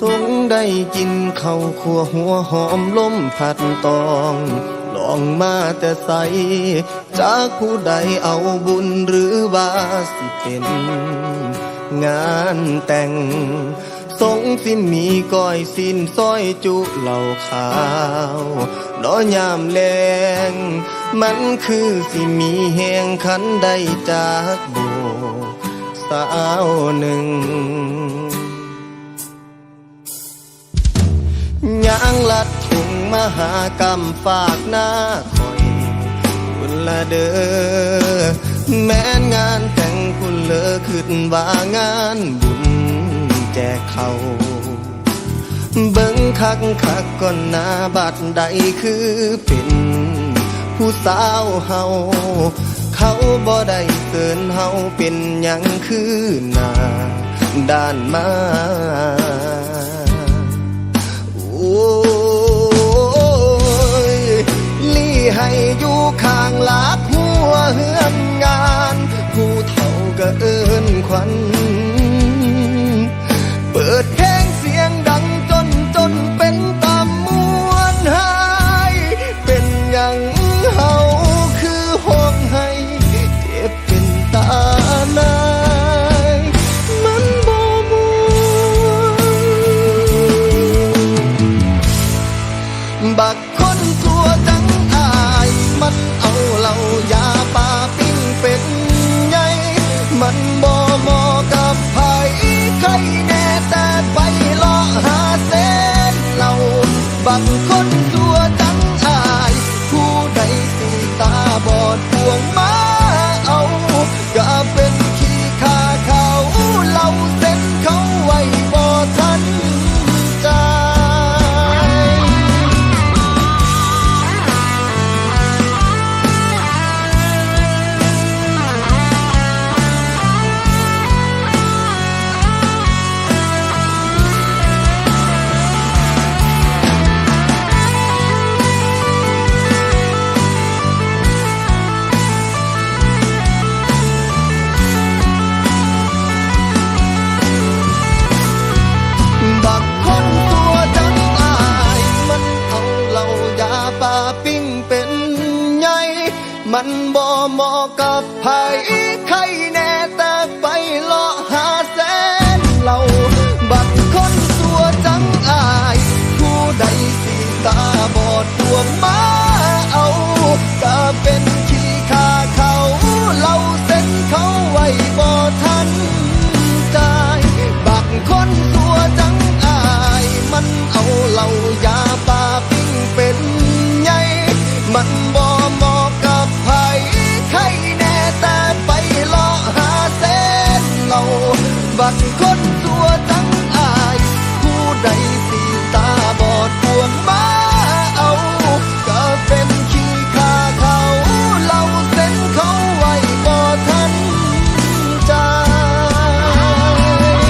สงได้กินข้าวขัวหัวหอมล้มผัดตอง ลองมาแต่ใส จากผู้ใดเอาบุญหรือว่าสิเป็น งานแต่ง สงสินมีก้อยสิ้นซอยจุเหล่าขาวน้อยามแลงมันคือสิมีแหงขันได้จากโบสาวหนึ่งางลัดถุงมหากรรมฝากหน้าคอยคุณละเด้อแม้นงานแต่งคุณเลอขึ้นว่างานบุญแจกเขาเบิ่งคักคักก่อนหน้าบัดใดคือเป็นผู้สาวเฮาเขาบ่ได้เกินเฮาเป็นหยังคือหน้าด้านมาันบ่เหมาะกับไผใคร